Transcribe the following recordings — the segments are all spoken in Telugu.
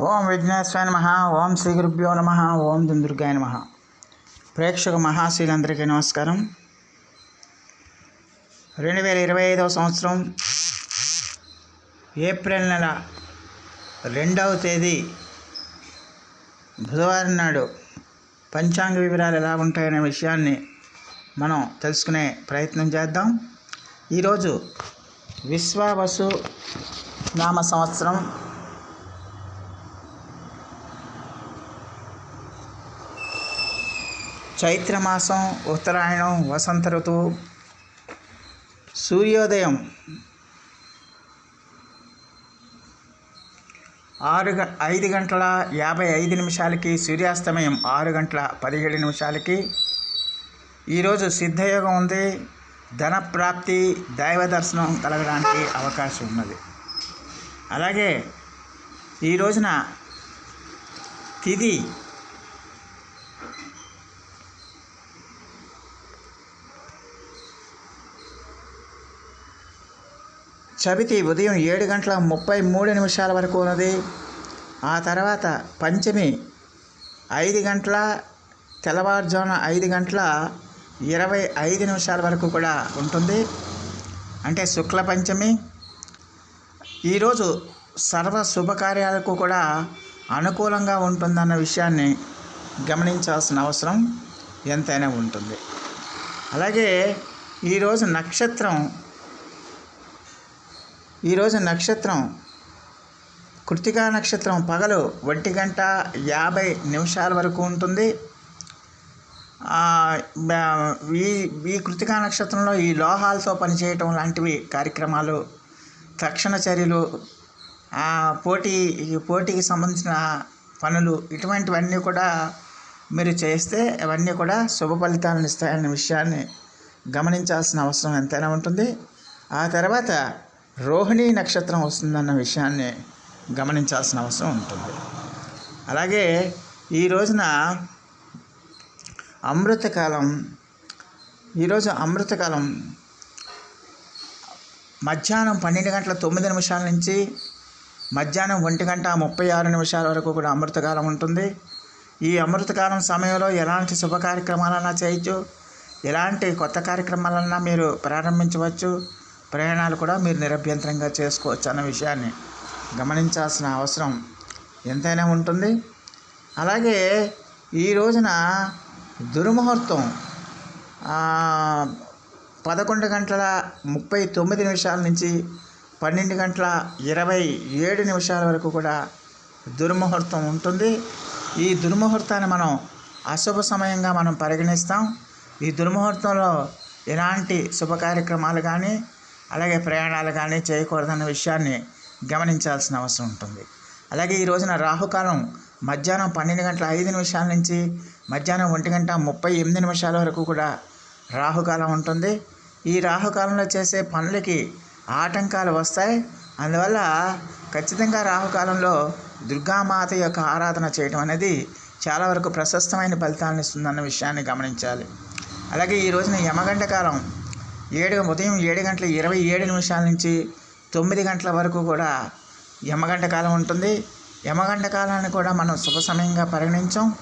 ఓం విఘ్నేశ్వర నమ ఓం శ్రీ గురుభ్యో నమ ఓం దుందుర్గాయ నమ. ప్రేక్షక మహాశీలందరికీ నమస్కారం. రెండు వేల ఇరవై ఐదవ సంవత్సరం ఏప్రిల్ నెల రెండవ తేదీ బుధవారం నాడు పంచాంగ వివరాలు ఎలా ఉంటాయనే విషయాన్ని మనం తెలుసుకునే ప్రయత్నం చేద్దాం. ఈరోజు విశ్వావసు నామ సంవత్సరం చైత్రమాసం ఉత్తరాయణం వసంత ఋతువు సూర్యోదయం ఆరు గ ఐదు గంటల యాభై ఐదు నిమిషాలకి సూర్యాస్తమయం ఆరు గంటల పదిహేడు నిమిషాలకి. ఈరోజు సిద్ధయోగం ఉంది. ధనప్రాప్తి దైవ దర్శనం కలగడానికి అవకాశం ఉన్నది. అలాగే ఈ రోజున తిథి చవితి ఉదయం ఏడు గంటల ముప్పై మూడు నిమిషాల వరకు ఉన్నది. ఆ తర్వాత పంచమి ఐదు గంటల తెల్లవారుజామున ఐదు గంటల ఇరవై ఐదు నిమిషాల వరకు కూడా ఉంటుంది. అంటే శుక్ల పంచమి. ఈరోజు సర్వ శుభకార్యాలకు కూడా అనుకూలంగా ఉంటుందన్న విషయాన్ని గమనించాల్సిన అవసరం ఎంతైనా ఉంటుంది. అలాగే ఈరోజు నక్షత్రం ఈరోజు నక్షత్రం కృతికా నక్షత్రం పగలు ఒంటి గంట యాభై నిమిషాల వరకు ఉంటుంది. ఈ ఈ కృతికా నక్షత్రంలో ఈ లోహాలతో పనిచేయటం లాంటివి కార్యక్రమాలు తక్షణ చర్యలు పోటీ ఈ పోటీకి సంబంధించిన పనులు ఇటువంటివన్నీ కూడా మీరు చేస్తే అవన్నీ కూడా శుభ ఫలితాలను ఇస్తాయనే విషయాన్ని గమనించాల్సిన అవసరం ఎంతైనా ఉంటుంది. ఆ తర్వాత రోహిణీ నక్షత్రం వస్తుందన్న విషయాన్ని గమనించాల్సిన అవసరం ఉంటుంది. అలాగే ఈ రోజున అమృతకాలం ఈరోజు అమృతకాలం మధ్యాహ్నం పన్నెండు గంటల తొమ్మిది నిమిషాల నుంచి మధ్యాహ్నం ఒంటి గంట ముప్పై ఆరు నిమిషాల వరకు కూడా అమృతకాలం ఉంటుంది. ఈ అమృతకాలం సమయంలో ఎలాంటి శుభ కార్యక్రమాలన్నా చేయొచ్చు ఎలాంటి కొత్త కార్యక్రమాలన్నా మీరు ప్రారంభించవచ్చు. ప్రయాణాలు కూడా మీరు నిరభ్యంతరంగా చేసుకోవచ్చు అన్న విషయాన్ని గమనించాల్సిన అవసరం ఎంతైనా ఉంటుంది. అలాగే ఈ రోజున దుర్ముహూర్తం పదకొండు గంటల ముప్పై తొమ్మిది నిమిషాల నుంచి పన్నెండు గంటల ఇరవై ఏడు నిమిషాల వరకు కూడా దుర్ముహూర్తం ఉంటుంది. ఈ దుర్ముహూర్తాన్ని మనం అశుభ సమయంగా మనం పరిగణిస్తాం. ఈ దుర్ముహూర్తంలో ఎలాంటి శుభ కార్యక్రమాలు కానీ అలాగే ప్రయాణాలు కానీ చేయకూడదన్న విషయాన్ని గమనించాల్సిన అవసరం ఉంటుంది. అలాగే ఈ రోజున రాహుకాలం మధ్యాహ్నం పన్నెండు గంటల ఐదు నిమిషాల నుంచి మధ్యాహ్నం ఒంటి గంట ముప్పై ఎనిమిది నిమిషాల వరకు కూడా రాహుకాలం ఉంటుంది. ఈ రాహుకాలంలో చేసే పనులకి ఆటంకాలు వస్తాయి. అందువల్ల ఖచ్చితంగా రాహుకాలంలో దుర్గామాత యొక్క ఆరాధన చేయడం అనేది చాలా వరకు ప్రశస్తమైన ఫలితాలను ఇస్తుందన్న విషయాన్ని గమనించాలి. అలాగే ఈ రోజున యమగంట కాలం ఏడు ఉదయం ఏడు గంటల ఇరవై ఏడు నిమిషాల నుంచి తొమ్మిది గంటల వరకు కూడా యమగంట కాలం ఉంటుంది. యమగంట కాలాన్ని కూడా మనం శుభ సమయంగా పరిగణించాం.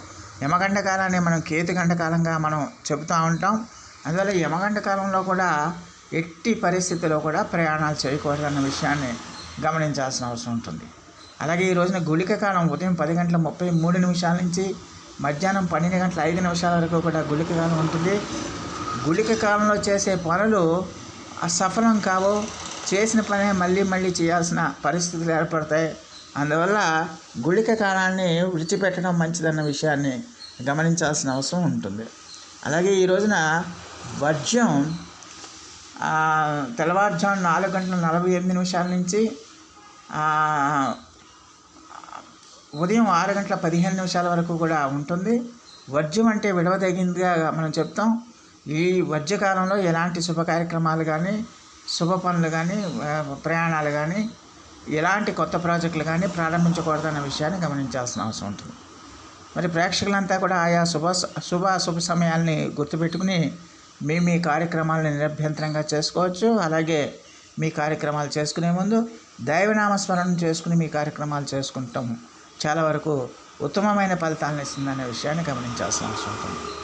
యమగంట కాలాన్ని మనం కేతుగంట కాలంగా మనం చెబుతూ ఉంటాం. అందువల్ల యమగంట కాలంలో కూడా ఎట్టి పరిస్థితిలో కూడా ప్రయాణాలు చేయకూడదన్న విషయాన్ని గమనించాల్సిన అవసరం ఉంటుంది. అలాగే ఈ రోజున గుళిక కాలం ఉదయం పది గంటల ముప్పై మూడు నిమిషాల నుంచి మధ్యాహ్నం పన్నెండు గంటల ఐదు నిమిషాల వరకు కూడా గుళిక కాలం ఉంటుంది. గుళిక కాలంలో చేసే పనులు అసఫలం కావు. చేసిన పనే మళ్ళీ మళ్ళీ చేయాల్సిన పరిస్థితులు ఏర్పడతాయి. అందువల్ల గుళిక కాలాన్ని విడిచిపెట్టడం మంచిదన్న విషయాన్ని గమనించాల్సిన అవసరం ఉంటుంది. అలాగే ఈ రోజున వర్జ్యం తెల్లవారుజాము నాలుగు గంటల నలభై ఎనిమిది నిమిషాల నుంచి ఉదయం ఆరు గంటల పదిహేను నిమిషాల వరకు కూడా ఉంటుంది. వర్జ్యం అంటే విడవదగిందిగా మనం చెప్తాం. ఈ మధ్యకాలంలో ఎలాంటి శుభ కార్యక్రమాలు కానీ శుభ పనులు కానీ ప్రయాణాలు కానీ ఎలాంటి కొత్త ప్రాజెక్టులు కానీ ప్రారంభించకూడదన్న విషయాన్ని గమనించాల్సిన అవసరం ఉంటుంది. మరి ప్రేక్షకులంతా కూడా ఆయా శుభ శుభ శుభ సమయాల్ని గుర్తుపెట్టుకుని మీ మీ కార్యక్రమాలను నిరభ్యంతరంగా చేసుకోవచ్చు. అలాగే మీ కార్యక్రమాలు చేసుకునే ముందు దైవనామస్మరణ చేసుకుని మీ కార్యక్రమాలు చేసుకుంటాం. చాలా వరకు ఉత్తమమైన ఫలితాలను ఇస్తుందనే విషయాన్ని గమనించాల్సిన అవసరం ఉంటుంది.